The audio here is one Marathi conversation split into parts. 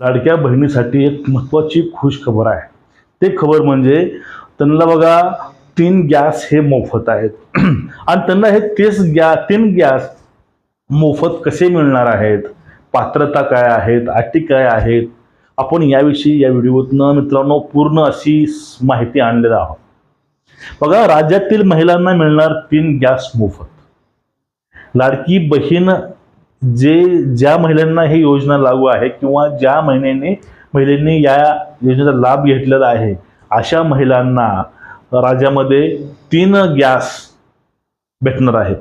लाडक्या बहिणीसाठी एक महत्त्वाची खुश खबर आहे. ते खबर म्हणजे त्यांना बघा तीन गॅस हे मोफत आहेत. आणि त्यांना हे तेच गॅ तीन गॅस मोफत कसे मिळणार आहेत? पात्रता काय आहेत? अटी काय आहेत? आपण याविषयी या व्हिडिओतनं मित्रांनो पूर्ण अशी माहिती आणलेली आहोत. बघा राज्यातील महिलांना मिळणार तीन गॅस मोफत. लाडकी बहीण जे ज्या महिलांना ही योजना लागू आहे किंवा ज्या महिन्याने महिलांनी या योजनेचा लाभ घेतलेला आहे अशा महिलांना राज्यामध्ये तीन गॅस भेटणार आहेत.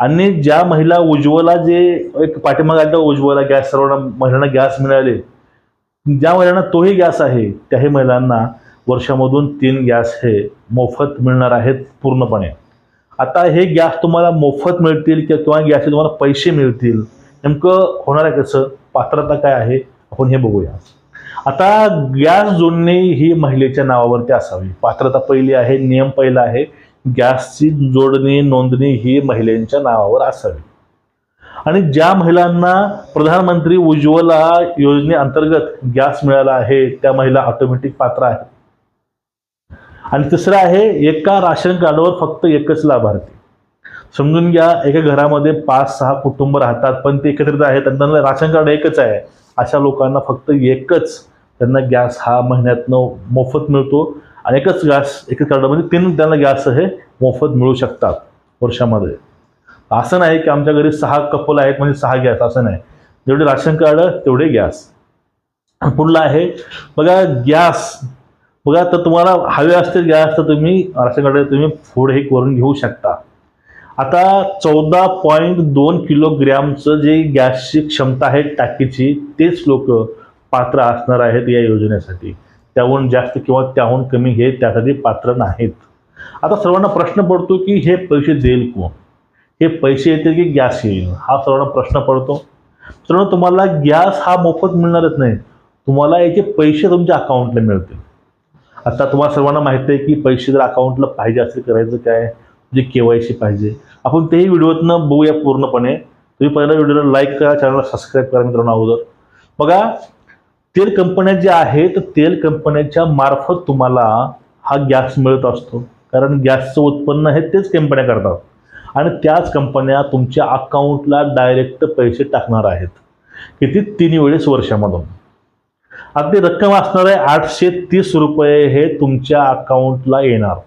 आणि ज्या महिला उज्ज्वला जे एक पाठीमागा आलता उज्ज्वला गॅस सर्वांना महिलांना गॅस मिळाले ज्या महिलांना तोही गॅस आहे त्याही महिलांना वर्षामधून तीन गॅस हे मोफत मिळणार आहेत पूर्णपणे. आता हे गॅस तुम्हाला मोफत मिळतील किंवा किंवा गॅसचे तुम्हाला पैसे मिळतील. नेमकं होणार आहे कसं? पात्रता काय आहे? आपण हे बघूया. आता गॅस जोडणी ही महिलेच्या नावावरती असावी. पात्रता पहिली आहे नियम पहिला आहे. गॅसची जोडणी नोंदणी ही महिलेच्या नावावर असावी. आणि ज्या महिलांना प्रधानमंत्री उज्ज्वला योजनेअंतर्गत गॅस मिळाला आहे त्या महिला ऑटोमॅटिक पात्र आहेत. आणि तिसरं आहे एका राशन कार्डवर फक्त एकच लाभार्थी. समजून घ्या एका घरामध्ये पाच सहा कुटुंब राहतात पण ते एकत्रित आहेत त्यांना राशन कार्ड एकच आहे. अशा लोकांना फक्त एकच त्यांना गॅस हा महिन्यातनं मोफत मिळतो आणि एकच गॅस एकच कार्डामध्ये तीन त्यांना गॅस हे मोफत मिळू शकतात वर्षामध्ये. असं नाही की आमच्या घरी सहा कपल आहेत म्हणजे सहा गॅस असं नाही. जेवढे राशन कार्ड तेवढे गॅस. पुढला आहे बघा गॅस बघा तर तुम्हाला हवे असतील गॅस तर तुम्ही राशन कार्ड तुम्ही फूड हे करून घेऊ शकता. आता चौदा पॉईंट दोन किलोग्रॅमचं जे गॅसची क्षमता आहे टाकीची तेच लोक पात्र असणार आहेत या योजनेसाठी. त्याहून जास्त किंवा त्याहून कमी हे त्यासाठी पात्र नाहीत. आता सर्वांना प्रश्न पडतो की हे पैसे देईल कोण? हे पैसे येतील की गॅस येईल? हा सर्वांना प्रश्न पडतो. सर्वांना तुम्हाला गॅस हा मोफत मिळणारच नाही. तुम्हाला याचे पैसे तुमच्या अकाउंटला मिळतील. आता तुम्हाला सर्वांना माहिती आहे की पैसे जर अकाउंटला पाहिजे असेल करायचं काय? जे के वाय सी पाहिजे. आपण तेही व्हिडिओतनं बघूया पूर्णपणे. तुम्ही पहिल्या व्हिडिओला लाईक करा चॅनलला सबस्क्राईब करा मित्रांनो अगोदर. बघा तेल कंपन्या ज्या आहेत तेल कंपन्याच्या मार्फत तुम्हाला हा गॅस मिळत असतो. कारण गॅसचं उत्पन्न हे तेच कंपन्या करतात. आणि त्याच कंपन्या तुमच्या अकाउंटला डायरेक्ट पैसे टाकणार आहेत. किती? तीन वेळेस वर्षामधून. आता ती रक्कम असणार आहे आठशे तीस रुपये हे तुमच्या अकाउंटला येणार.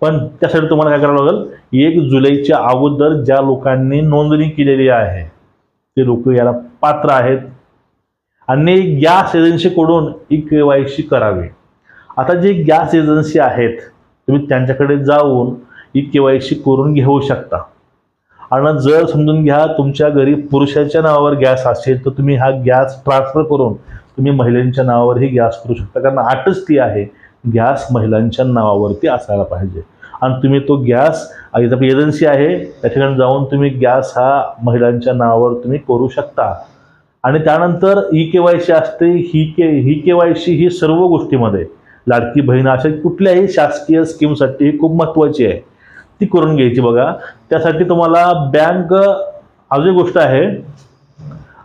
पण त्यासाठी तुम्हाला काय करावं लागेल? एक जुलैच्या अगोदर ज्या लोकांनी नोंदणी केलेली आहे ते लोक याला पात्र आहेत. आणि गॅस एजन्सीकडून ई के वाय सी करावी. आता जे गॅस एजन्सी आहेत तुम्ही त्यांच्याकडे जाऊन ई के वाय सी करून घेऊ शकता. आणि जर समजून घ्या तुमच्या घरी पुरुषाच्या नावावर गॅस असेल तर तुम्ही हा गॅस ट्रान्सफर करून तुम्ही महिलांच्या नावावरही गॅस करू शकता. कारण आठच ती आहे गॅस महिलांच्या नावावरती असायला पाहिजे. आणि तुम्ही तो गॅस इथं आपली एजन्सी आहे त्या ठिकाणी जाऊन तुम्ही गॅस हा महिलांच्या नावावर तुम्ही करू शकता. आणि त्यानंतर ई के वाय सी असते ही के ही के वाय सी ही सर्व गोष्टीमध्ये लाडकी बहीण अशा कुठल्याही शासकीय स्कीमसाठी ही खूप महत्त्वाची आहे. ती करून घ्यायची बघा. त्यासाठी तुम्हाला बँक अजून एक गोष्ट आहे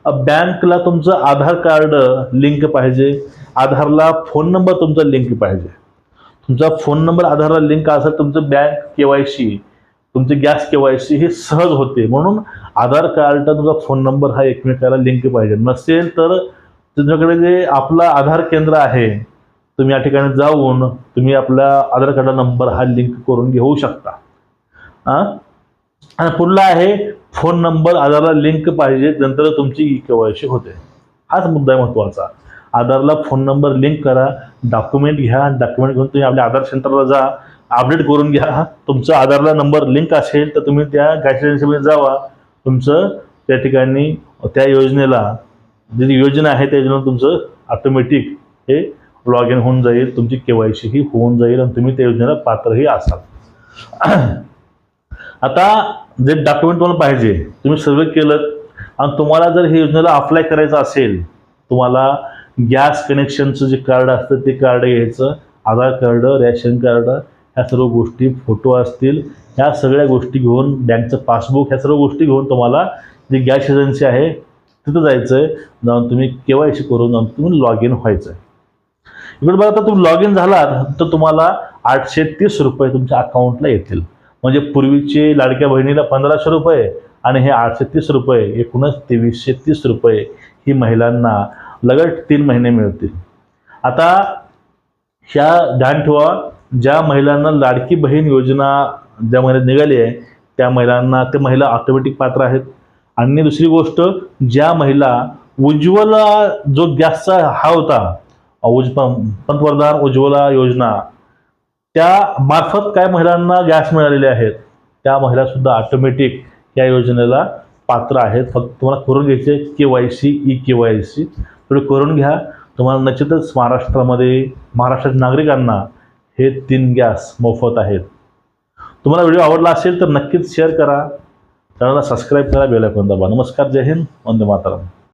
बँकला तुमचं आधार कार्ड लिंक पाहिजे. आधारला फोन नंबर तुमचा लिंक पाहिजे. तुमचा फोन नंबर आधारला लिंक असेल तुमचं बँक के वाय सी तुमचे गॅस के वाय सी हे सहज होते. म्हणून आधार कार्ड तुमचा फोन नंबर हा एकमेकाला लिंक पाहिजे. नसेल तर तुमच्याकडे जे आपलं आधार केंद्र आहे तुम्ही या ठिकाणी जाऊन तुम्ही आपला आधार कार्ड नंबर हा लिंक करून घेऊ शकता. आणि पुढला आहे फोन नंबर आधारला लिंक पाहिजे नंतर तुमची ई के वाय सी होते. हाच मुद्दा आहे महत्त्वाचा. आधारला फोन नंबर लिंक करा डॉक्युमेंट घ्या डॉक्युमेंट घेऊन तुम्ही आपल्या आधार सेंटरला जा अपडेट करून घ्या. तुमचं आधारला नंबर लिंक असेल तर तुम्ही त्या गॅस एजन्सीमध्ये जावा. तुमचं त्या ठिकाणी त्या योजनेला जी योजना आहे त्या योजनेला तुमचं ऑटोमॅटिक हे लॉग इन होऊन जाईल तुमची के वाय सी ही होऊन जाईल आणि तुम्ही त्या योजनेला पात्रही असाल. आता जे डॉक्युमेंट तुम्हाला पाहिजे तुम्ही सर्वे केलं आणि तुम्हाला जर हे योजनेला अप्लाय करायचं असेल तुम्हाला गॅस कनेक्शनचं जे कार्ड असतं ते कार्ड घ्यायचं आधार कार्ड रॅशन कार्ड ह्या सर्व गोष्टी फोटो असतील ह्या सगळ्या गोष्टी घेऊन बँकचं पासबुक ह्या सर्व गोष्टी घेऊन तुम्हाला जी गॅस एजन्सी आहे तिथं जायचं आहे जाऊन तुम्ही केव्हा सी करून जाऊन तुम्ही लॉग इन व्हायचं आहे इकडे बघा आता तुम्ही लॉग इन झालात तर तुम्हाला आठशे तीस रुपये तुमच्या अकाउंटला येतील. म्हणजे पूर्वीचे लाडक्या बहिणीला पंधराशे रुपये आणि हे आठशे तीस रुपये एकूणच तेवीसशे तीस रुपये ही महिलांना लगट तीन महिने मिळतील. आता ह्या ध्यान ठेवा ज्या महिलांना लाडकी बहीण योजना ज्या महिन्यात निघाली आहे त्या महिलांना ते महिला ऑटोमॅटिक पात्र आहेत. आणि दुसरी गोष्ट ज्या महिला उज्ज्वला जो गॅसचा हा होता उज पंतप्रधान उज्ज्वला योजना त्या मार्फत काय महिलांना गॅस मिळालेले आहेत? त्या महिलासुद्धा ऑटोमॅटिक या योजनेला पात्र आहेत. फक्त तुम्हाला करून घ्यायचे K Y C E K Y C. थोडे करून घ्या. तुम्हाला निश्चितच महाराष्ट्रामध्ये महाराष्ट्राच्या नागरिकांना हे तीन गॅस मोफत आहेत. तुम्हाला व्हिडिओ आवडला असेल तर नक्कीच शेअर करा. चॅनलला सबस्क्राईब करा बेल दाबा. नमस्कार जय हिंद. वंदे मातरम.